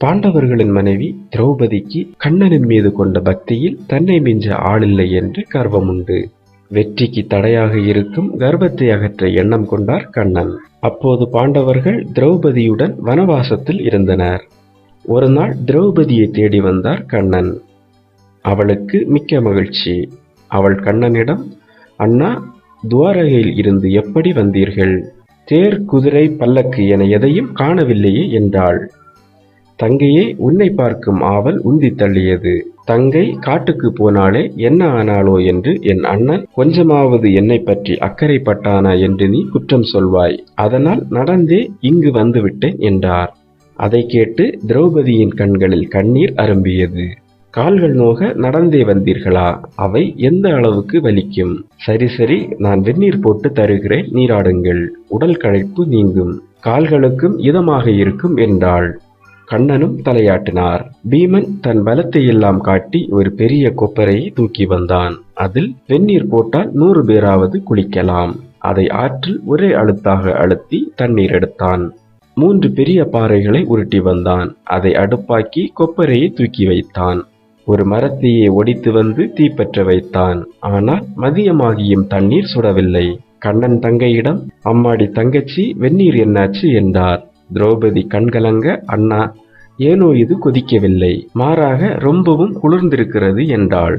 பாண்டவர்களின் மனைவி திரௌபதிக்கு கண்ணனின் மீது கொண்ட பக்தியில் தன்னை மிஞ்ச ஆளில்லை என்று கர்வமுண்டு வெற்றிக்கு தடையாக இருக்கும் கர்ப்பத்தை அகற்ற எண்ணம் கொண்டார் கண்ணன். அப்போது பாண்டவர்கள் திரௌபதியுடன் வனவாசத்தில் இருந்தனர். ஒரு நாள் திரௌபதியை தேடி வந்தார் கண்ணன். அவளுக்கு மிக்க மகிழ்ச்சி. அவள் கண்ணனிடம் அண்ணா துவாரகையில் இருந்து எப்படி வந்தீர்கள்? தேர் குதிரை பல்லக்கு என எதையும் காணவில்லையே என்றாள். தங்கையே உன்னை பார்க்கும் ஆவல் உந்தி தள்ளியது. தங்கை காட்டுக்கு போனாலே என்ன ஆனாளோ என்று என் அண்ணன் கொஞ்சமாவது என்னை பற்றி அக்கறைப்பட்டானா என்று நீ குற்றம் சொல்வாய். அதனால் நடந்தே இங்கு வந்துவிட்டேன் என்றார். அதை கேட்டு திரௌபதியின் கண்களில் கண்ணீர் அரும்பியது. கால்கள் நோக நடந்தே வந்தீர்களா? அவை எந்த அளவுக்கு வலிக்கும்? சரி சரி நான் வெந்நீர் போட்டு தருகிறேன் நீராடுங்கள். உடல் களைப்பு நீங்கும். கால்களுக்கும் இதமாக இருக்கும் என்றாள். கண்ணனும் தலையாட்டினார். பீமன் தன் பலத்தை எல்லாம் காட்டி ஒரு பெரிய கொப்பரையை தூக்கி வந்தான். அதில் வெந்நீர் போட்டால் நூறு பேராவது குளிக்கலாம். அதை ஆற்றில் ஒரே அழுத்தாக அழுத்தி தண்ணீர் எடுத்தான். மூன்று பெரிய பாறைகளை உருட்டி வந்தான். அதை அடுப்பாக்கி கொப்பரையை தூக்கி வைத்தான். ஒரு மரத்தையே ஒடித்து வந்து தீப்பற்ற வைத்தான். ஆனால் மதியமாகியும் தண்ணீர் சுடவில்லை. கண்ணன் தங்கையிடம் அம்மாடி தங்கச்சி வெந்நீர் என்னாச்சு? என்றார். திரௌபதி கண்கலங்க அண்ணா ஏனோ இது கொதிக்கவில்லை. மாறாக ரொம்பவும் குளிர்ந்திருக்கிறது என்றாள்.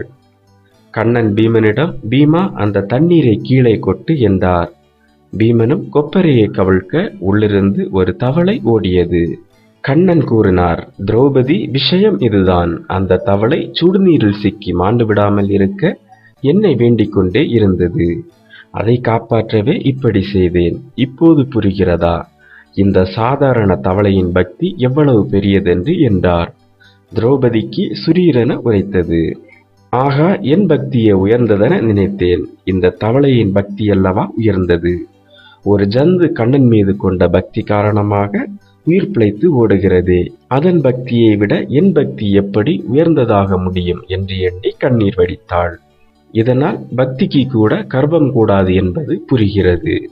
கண்ணன் பீமனிடம் பீமா அந்த தண்ணீரை கீழே கொட்டு என்றார். பீமனும் கொப்பரையை கவிழ்க்க உள்ளிருந்து ஒரு தவளை ஓடியது. கண்ணன் கூறினார் திரௌபதி விஷயம் இதுதான். அந்த தவளை சுடுநீரில் சிக்கி மாண்டு விடாமல் இருக்க என்னை வேண்டிக் கொண்டே இருந்தது. அதை காப்பாற்றவே இப்படி செய்தேன். இப்போது புரிகிறதா? இந்த சாதாரண தவளையின் பக்தி எவ்வளவு பெரியதென்று என்றார். திரௌபதிக்கு சுரீரென உரைத்தது. ஆகா என் பக்தியை உயர்ந்ததென நினைத்தேன். இந்த தவளையின் பக்தி அல்லவா உயர்ந்தது? ஒரு ஜந்து கண்ணன் மீது கொண்ட பக்தி காரணமாக உயிர் பிழைத்து ஓடுகிறதே. அதன் பக்தியை விட என் பக்தி எப்படி உயர்ந்ததாக முடியும் என்று எண்ணி கண்ணீர் வடித்தாள். இதனால் பக்திக்கு கூட கர்ப்பம் கூடாது என்பது புரிகிறது.